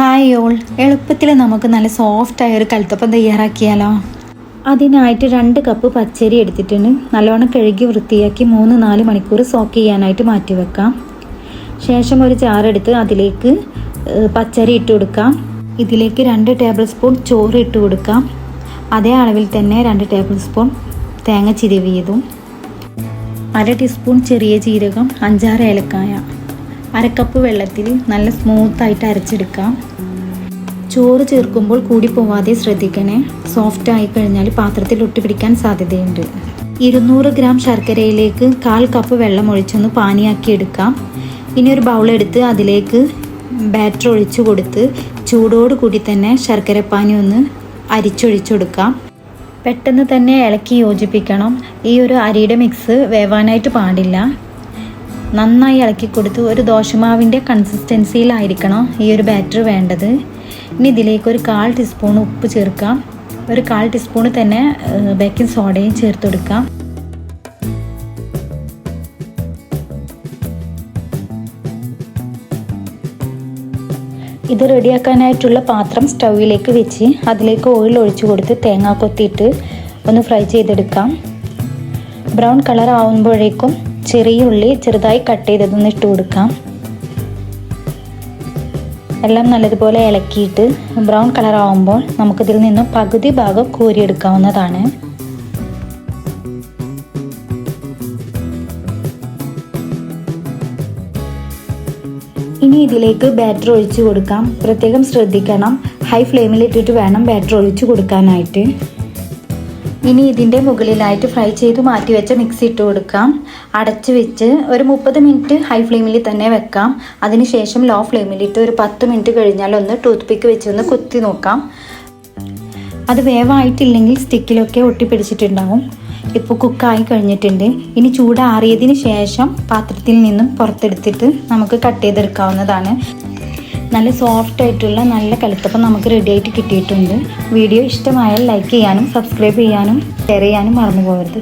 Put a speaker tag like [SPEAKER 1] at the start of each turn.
[SPEAKER 1] Hi all എളുപ്പത്തിൽ നമുക്ക് നല്ല സോഫ്റ്റായ ഒരു കൽത്തപ്പം തയ്യാറാക്കിയാലോ? അതിനായിട്ട് രണ്ട് കപ്പ് പച്ചരി എടുത്തിട്ടുണ്ട്. നല്ലോണം കഴുകി വൃത്തിയാക്കി മൂന്ന് നാല് മണിക്കൂർ സോക്ക് ചെയ്യാനായിട്ട് മാറ്റി വെക്കാം. ശേഷം ഒരു ചാറെടുത്ത് അതിലേക്ക് പച്ചരി ഇട്ട് കൊടുക്കാം. ഇതിലേക്ക് രണ്ട് ടേബിൾ സ്പൂൺ ചോറ് ഇട്ട് കൊടുക്കാം. അതേ അളവിൽ തന്നെ രണ്ട് ടേബിൾ സ്പൂൺ തേങ്ങ ചിരവിയതും. അര ടീസ്പൂൺ ചെറിയ ജീരകം അഞ്ചാറ് ഏലക്കായ. അരക്കപ്പ് വെള്ളത്തിൽ നല്ല സ്മൂത്തായിട്ട് അരച്ചെടുക്കാം ചോറ് ചേർക്കുമ്പോൾ കൂടി പോവാതെ ശ്രദ്ധിക്കണേ. സോഫ്റ്റ് ആയി കഴിഞ്ഞാൽ പാത്രത്തിൽ ഒട്ടിപ്പിടിക്കാൻ സാധ്യതയുണ്ട്. ഇരുന്നൂറ് ഗ്രാം ശർക്കരയിലേക്ക് കാൽ കപ്പ് വെള്ളം ഒഴിച്ചൊന്ന് പാനിയാക്കി എടുക്കാം ഇനി ഒരു ബൗളെടുത്ത് അതിലേക്ക് ബാറ്റർ ഒഴിച്ചു കൊടുത്ത് ചൂടോട് കൂടി തന്നെ ശർക്കര പാനി ഒന്ന് അരിച്ചൊഴിച്ചെടുക്കാം പെട്ടെന്ന് തന്നെ ഇളക്കി യോജിപ്പിക്കണം. ഈ ഒരു അരിയുടെ മിക്സ് വേവാനായിട്ട് പാടില്ല. നന്നായി ഇളക്കി കൊടുത്ത് ഒരു ദോശമാവിന്റെ കൺസിസ്റ്റൻസിയിലായിരിക്കണം ഈ ഒരു ബാറ്റർ വേണ്ടത്. ഇനി ഇതിലേക്ക് ഒരു കാൽ ടീസ്പൂൺ ഉപ്പ് ചേർക്കാം. ഒരു കാൽ ടീസ്പൂൺ തന്നെ ബേക്കിംഗ് സോഡയും ചേർത്ത് കൊടുക്കാം. ഇത് റെഡിയാക്കാനായിട്ടുള്ള പാത്രം സ്റ്റൗവിലേക്ക് വെച്ച് അതിലേക്ക് ഓയിൽ ഒഴിച്ചു കൊടുത്ത് തേങ്ങ കൊത്തിയിട്ട് ഒന്ന് ഫ്രൈ ചെയ്തെടുക്കാം. ബ്രൗൺ കളർ ആവുമ്പോഴേക്കും ചെറിയ ഉള്ളി ചെറുതായി കട്ട് ചെയ്തതൊന്ന് ഇട്ട് കൊടുക്കാം. എല്ലാം നല്ലതുപോലെ ഇളക്കിയിട്ട് ബ്രൗൺ കളർ ആവുമ്പോൾ നമുക്കിതിൽ നിന്നും പകുതി ഭാഗം കോരിയെടുക്കാവുന്നതാണ്. ഇനി ഇതിലേക്ക് ബാറ്റർ ഒഴിച്ചു കൊടുക്കാം. പ്രത്യേകം ശ്രദ്ധിക്കണം. ഹൈ ഫ്ലെയിമിൽ ഇട്ടിട്ട് വേണം ബാറ്റർ ഒഴിച്ചു കൊടുക്കാനായിട്ട്. ഇനി ഇതിന്റെ മുകളിലായിട്ട് ഫ്രൈ ചെയ്ത് മാറ്റി വെച്ച മിക്സി ഇട്ട് കൊടുക്കാം. അടച്ച് വെച്ച് ഒരു മുപ്പത് മിനിറ്റ് ഹൈ ഫ്ലെയിമിൽ തന്നെ വെക്കാം. അതിനുശേഷം ലോ ഫ്ലെയിമിലിട്ട് ഒരു പത്ത് മിനിറ്റ് കഴിഞ്ഞാൽ ഒന്ന് ടൂത്ത് പിക്ക് വെച്ച് ഒന്ന് കുത്തി നോക്കാം. അത് വേവായിട്ടില്ലെങ്കിൽ സ്റ്റിക്കിലൊക്കെ ഒട്ടിപ്പിടിച്ചിട്ടുണ്ടാവും ഇപ്പോൾ കുക്കായി കഴിഞ്ഞിട്ടുണ്ട്. ഇനി ചൂടാറിയതിന് ശേഷം പാത്രത്തിൽ നിന്നും പുറത്തെടുത്തിട്ട് നമുക്ക് കട്ട് ചെയ്തെടുക്കാവുന്നതാണ്. നല്ല സോഫ്റ്റ് ആയിട്ടുള്ള നല്ല കലത്തപ്പം നമുക്ക് റെഡി ആയിട്ട് കിട്ടിയിട്ടുണ്ട്. വീഡിയോ ഇഷ്ടമായാൽ ലൈക്ക് ചെയ്യാനും സബ്സ്ക്രൈബ് ചെയ്യാനും ഷെയർ ചെയ്യാനും മറന്നു പോകരുത്